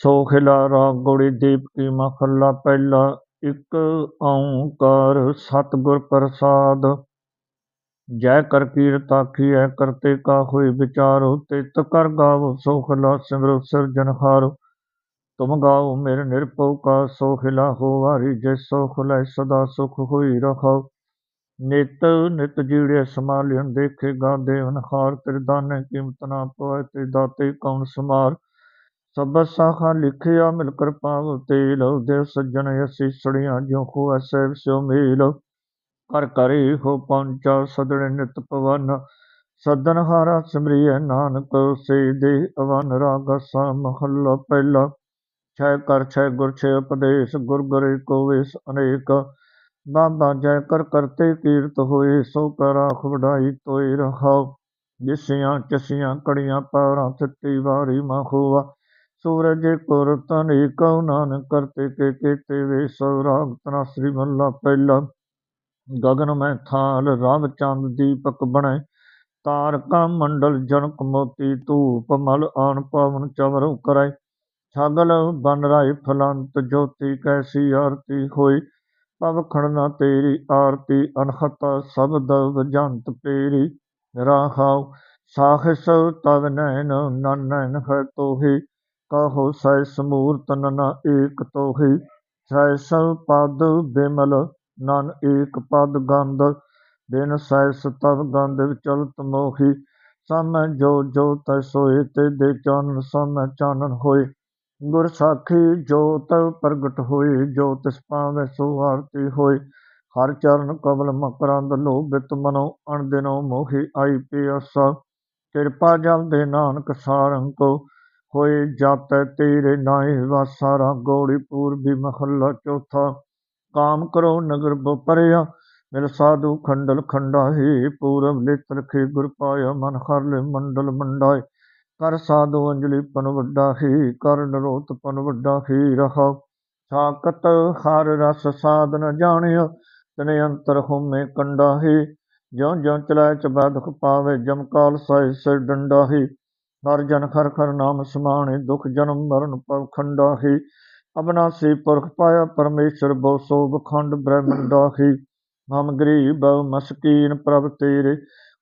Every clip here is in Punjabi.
ਸੋ ਖਿਲਾਰਾ ਗੋੜੀ ਦੀਪ ਕੀ ਮਹੱਲਾ ਪਹਿਲਾ ਇਕ ਓੰਕਾਰ ਸਤਿਗੁਰ ਪ੍ਰਸਾਦ। ਜੈ ਕਰ ਕੀਰਤਾ ਕੀਐ ਕਰਤੇ ਕਾ ਹੋਈ ਵਿਚਾਰੋ। ਤਿਤ ਕਰ ਗਾਵੋ ਸੋ ਖਿਲਾ ਸਿਮਰੋ ਸਿਰਜਨਹਾਰੋ ਤੁਮ ਗਾਓ ਮੇਰੇ ਨਿਰਭਉ ਕਾ ਸੋ ਖਿਲਾ ਹੋ ਜੈ ਸੋ ਖੁਲੇ ਸਦਾ ਸੁਖ ਹੋਈ ਰਖੋ ਨਿਤ ਨਿਤ ਜੀੜੇ ਸਮਾਲਿਨ ਦੇਖੇ ਗਾਦੇ ਅਨਹਾਰ ਤੇਰੇ ਦਾਨੇ ਕੀਮਤ ਨਾ ਪਵੈ ਤੇ ਦਾਤੇ ਕੌਣ ਸਮਾਰ ਸਭ ਸਾਖਾ ਲਿਖਿਆ, ਮਿਲ ਕਰ ਪਾਵ ਤੇਲ ਦੇਵ ਸੱਜਣ ਅਸੀਸੜੀਆਂ ਜਿਉ ਕੋ ਐਸੈ ਸਿਉ ਮੇਲ। ਕਰ ਕਰੀ ਹੋ ਪਹੁੰਚਾ, ਸਦਣ ਨਿਤ ਪਵਨ। ਸਦਨ ਹਾਰਾ ਸਿਮਰਿਐ ਨਾਨਕ ਸੇ ਦੇ ਅਵਨ ਰਾਗ ਸਾ ਮਹੱਲਾ ਪਹਿਲਾ। ਛੈ ਕਰ, ਛੈ ਗੁਰ, ਛੈ ਉਪਦੇਸ਼, ਗੁਰ ਗੁਰੇ ਕੋ ਵੇਸ ਅਨੇਕ। ਬਾਬਾ ਜੈ ਕਰ ਕਰਤੇ ਕੀਰਤ ਹੋਏ, ਸੋ ਕਰ ਆਖ ਵਡਾਈ ਤੋਏ ਰਹਾਉ। ਜਿਸਿਆਂ ਚਸਿਆਂ ਕੜੀਆਂ ਪਾਰਾਂ, ਥਿੱਤੀ ਵਾਰੀ ਮਖੂਆ ਸੂਰਜ ਕੋਰ ਤਨਿ ਕਉ ਨਾਨਕ ਕਰਤੇ ਕੇ ਕੀਤੇ ਵੇ ਸੋ ਤਨਾ ਸ੍ਰੀ ਮੱਲਾ ਪਹਿਲਾ। ਗਗਨ ਮੈਂ ਥਾਲ ਰਾਮ ਚੰਦ ਦੀਪਕ ਬਣੇ। ਤਾਰਕਾ ਮੰਡਲ ਜਨਕ ਮੋਤੀ ਧੂਪ ਮਲ ਆਣ ਪਵਨ ਚਵਰ ਕਰੈ। ਛਾਗਲ ਬਨ ਰਾਏ ਫਲੰਤ ਜੋਤੀ ਕੈਸੀ ਆਰਤੀ ਹੋਈ। ਪਵ ਖੜਨਾ ਤੇਰੀ ਆਰਤੀ ਅਨਹਤ ਦਵ ਜੰਤ ਪੇਰੀ। ਰਾਹਾਉ ਸਾਹਸ ਤਵ ਨੈਨ ਨਨ ਨੈਨ ਹੈ ਤੋਹੀ। कहो सैस मूर्त नन एक तोहि सैस पद बिमल ਨਨ ਏਕ ਪਦ ਗੰਧ ਬਿਨ ਸੈਸ ਤਬ ਗੰਧ ਵਿਚਲਤ ਮੋਹੀ ਸਮੈ ਜੋ ਜੋ ਤੈ ਸੋਏ ਤੇ ਦੇ ਚਾਨਣ ਸਮੈ ਚਾਨਣ ਹੋਏ ਗੁਰ ਸਾਖੀ ਜੋਤ ਪ੍ਰਗਟ ਹੋਏ ਜੋ ਤਿਸ ਪਾਵੈ ਸੋ ਆਰਤੀ ਹੋਏ ਹਰ ਚਰਨ ਕਬਲ ਮਕਰੰਦ ਲੋਭਿਤ ਮਨੋ ਅਣ ਦਿਨੋ ਮੋਹੀ ਆਈ ਪਿਆਸਾ ਕਿਰਪਾ ਜਲ ਦੇ ਨਾਨਕ ਸਾਰੰਕੋ ਹੋਏ ਜਾਤੈ ਤੇਰੇ ਨਾਏ ਵਾਸਾਰਾ ਗੋੜੀ ਪੂਰਬੀ ਮਹੱਲਾ ਚੌਥਾ। ਕਾਮ ਕਰੋ ਨਗਰ ਬਪਰਿਆ, ਮਿਲ ਸਾਧੂ ਖੰਡਲ ਖੰਡਾਹੀ ਪੂਰਬ ਲਿਤ ਰਖੇ ਗੁਰ ਪਾਇਆ, ਮਨ ਹਰ ਲੈ ਮੰਡਲ ਮੰਡਾਏ। ਕਰ ਸਾਧੂ ਅੰਜਲੀ ਪਨ ਵੱਡਾ ਹੀ, ਕਰ ਨਰੋਤ ਪਨ ਵੱਡਾ ਹੀ ਰਹਾ। ਸਾਕਤ ਹਰ ਰਸ ਸਾਧਨ ਜਾਣਿਆ, ਤਨੇ ਅੰਤਰ ਹੋਮੇ ਕੰਡਾ ਹੀ। ਜਿਉ ਜਿਉ ਚਲਾਇ ਚ ਬਾਦਖ ਪਾਵੇ, ਜਮ ਕਾਲ ਸਾਇ ਸਿਰ ਡੰਡਾ ਹੀ। ਹਰ ਜਨ ਖਰ ਖਰ ਨਾਮ ਸਮਾਣੇ, ਦੁਖ ਜਨਮ ਮਰਨ ਪਵ ਖੰਡਾ ਹੀ ਅਬਨਾਸੀ ਪੁਰਖ ਪਾਇਆ ਪਰਮੇਸ਼ਰ ਬੋ ਸੋਭ ਖੰਡ ਬ੍ਰਹਮੰਡਾ ਹੀ ਹਮ ਗਰੀਬ, ਮਸਕੀਨ ਪ੍ਰਭ ਤੇਰੇ,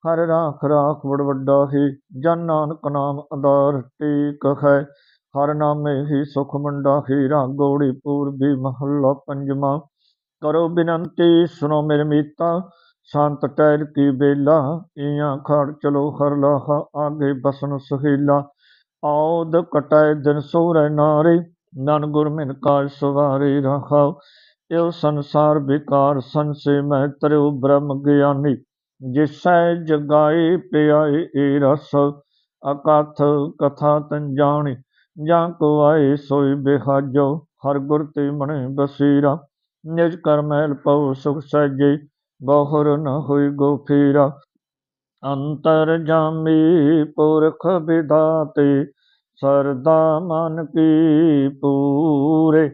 ਹਰ ਰਾਖ ਰਾਖ ਵਡ ਵੱਡਾ ਹੀ ਜਨ ਨਾਨਕ ਨਾਮ ਆਧਾਰ ਟੀਕ ਹੈ, ਹਰ ਨਾਮੇ ਹੀ ਸੁਖ ਮੰਡਾ ਹੀ ਰਾਗੋੜੀ ਪੂਰਬੀ ਮਹੱਲਾ ਪੰਜਵਾਂ। ਕਰੋ ਬਿਨੰਤੀ ਸੁਨੋ ਮੇਰੇ ਮੀਤਾ। ਸੰਤ ਟੈਰ ਕੀ ਬੇਲਾ ਇਆਂ ਖੜ ਚਲੋ ਹਰ ਲਾਹਾ, ਆਗੇ ਬਸਨ ਸੁਹੀਲਾ। ਆਉਦ ਕਟਾਏ ਦਿਨ ਸੋਰੇ ਨਾਰੀ, ਨਨ ਗੁਰ ਮਿਨ ਕਾਜ ਸਵਾਰੀ ਰਖਾਉ ਇਉ ਸੰਸਾਰ ਵਿਕਾਰ ਸੰਸੇ ਮੈਂ ਤਰਿਉ ਬ੍ਰਹਮ ਗਿਆਨੀ। ਜਿਸੈ ਜਗਾਏ ਪਿਆਏ ਏ ਰਸ, ਅਕਥ ਕਥਾ ਤਨ ਜਾਣੀ। ਜਾਂ ਕੋ ਆਏ ਸੋਈ ਬਿਹਾਜੋ, ਹਰ ਗੁਰ ਤੇ ਮਣੇ ਬਸੀਰਾ। ਨਿਜ ਕਰ ਮਹਿਲ ਪਉ ਸੁਖ ਸਹਿਜੇ ਬਹੁਰ ਨ ਹੋਈ ਗੋ ਫੀਰਾ ਅੰਤਰ ਜਾਮੀ ਪੁਰਖ ਵਿਦਾਤੇ ਸਰਦਾ ਮਨ ਕੀ ਪੂਰੇ।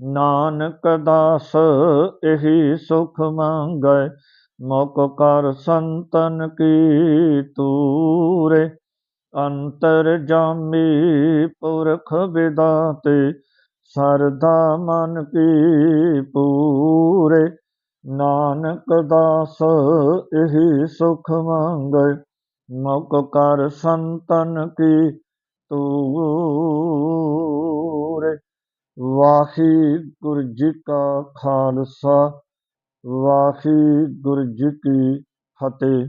ਨਾਨਕ ਦਾਸ ਇਹੀ ਸੁਖ ਮੰਗੈ ਮੋਕ ਕਰ ਸੰਤਨ ਕੀ ਤੂਰੇ। ਅੰਤਰ ਜਾਮੀ ਪੁਰਖ ਵਿਦਾਤੇ ਸਰਦਾ ਮਨ ਕੀ ਪੂਰੇ। ਨਾਨਕ ਦਾਸ, ਇਹੀ ਸੁਖ ਮੰਗੈ। ਮੋਕ ਕਰ ਸੰਤਨ ਕੀ ਤੂਰੇ ਵਾਹਿਗੁਰੂ ਜੀ ਕਾ ਖਾਲਸਾ ਵਾਹਿਗੁਰੂ ਜੀ ਕੀ ਫਤਿਹ।